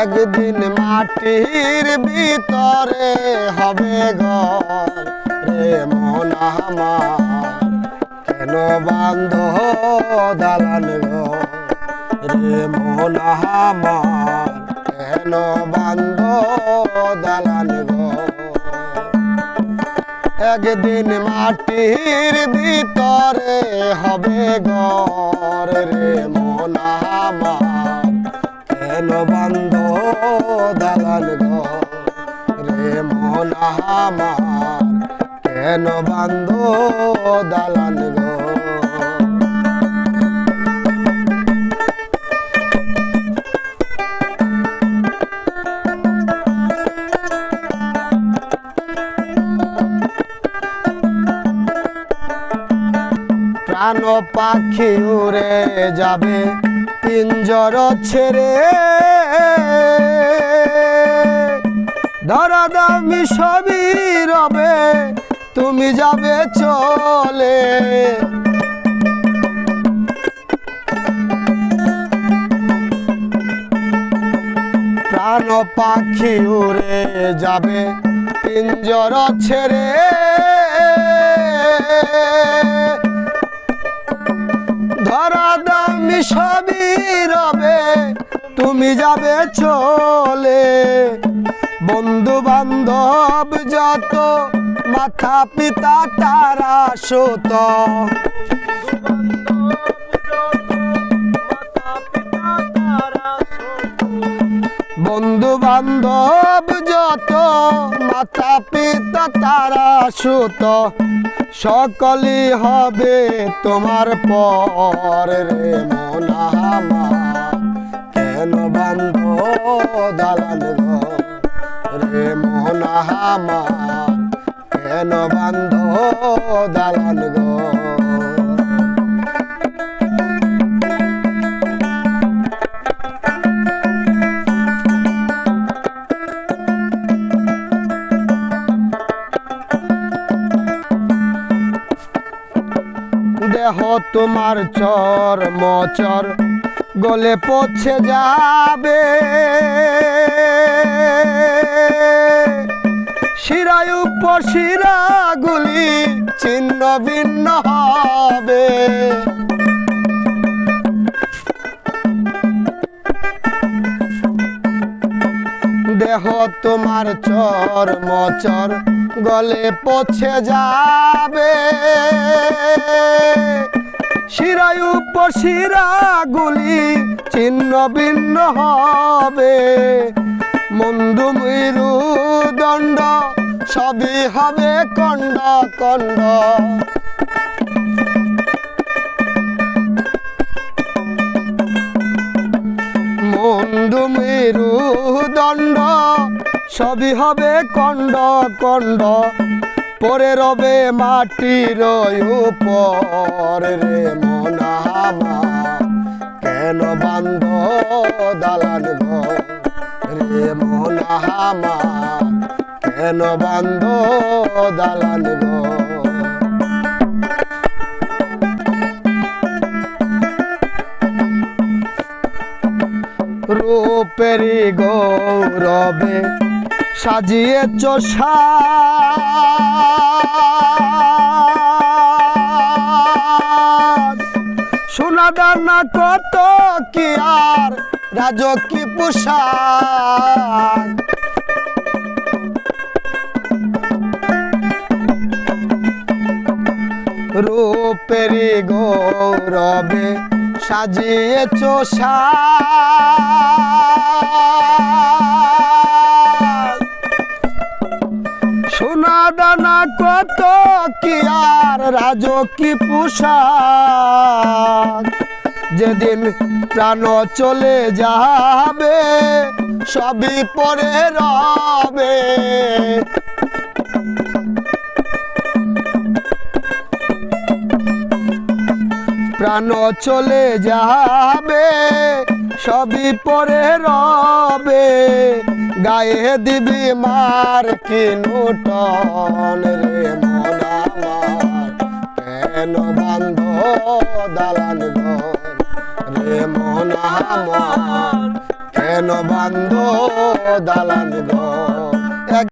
একদিন মাটির ভিতরে হবে ঘর। রে মন আমার, কেন বান্ধ দালান রে মন আমার, কেন বান্ধ দালান একদিন মাটির ভিতরে হবে ঘর। রে মন আমার কেন বান্ধ দালান প্রাণ পাখি উড়ে যাবে পিঞ্জর ছেড়ে। ধরা দামি সবই রবে তুমি যাবে চলে। প্রাণ পাখি উড়ে যাবে, পিঞ্জর ছেড়ে। ধরা দামি সবই রবে, তুমি যাবে চলে। বন্ধু বান্ধব যত মাথা পিতা তারা সুত বন্ধু বান্ধব যত, মাতা পিতা তারা সুত সকলই হবে তোমার পর রে মনামা কেন বান্ধ দালান রে মনামা কেন বান্ধ দালান ঘর দেহ তোমার চর মচর গলে পচে যাবে। শিরায় উপশিরা গুলি ছিন্ন ভিন্ন হবে। দেহ তোমার চর মচর গলে পচে যাবে। শিরায় উপশিরা গুলি ছিন্ন ভিন্ন হবে। মন্দু হবে কণ্ড কণ্ড? মন্দু মেরু দণ্ড সবই হবে কণ্ড কণ্ড। পরে রবে উপর রে মনামা। কেন বান্ধ দালান ঘর রে মনামা? কেন বান্ধ দালান ঘর। রূপেরি গৌরবে সাজিয়ে চষা সোনা দানা কত কি আর রাজকি পোশাক। রূপেরি গৌরবে সাজিয়ে চোষা সোনা দানা কত কি আর রাজকি পোশাক। যেদিন প্রাণ চলে যাবে, সবই পরে রবে। প্রাণ চলে যাবে, সবই পরে রবে। গায়ে দিবি মার কি নুটন রে মন আমার কেন বান্ধ দালান ঘর রে মন আমার কেন বান্ধ দালান ঘর?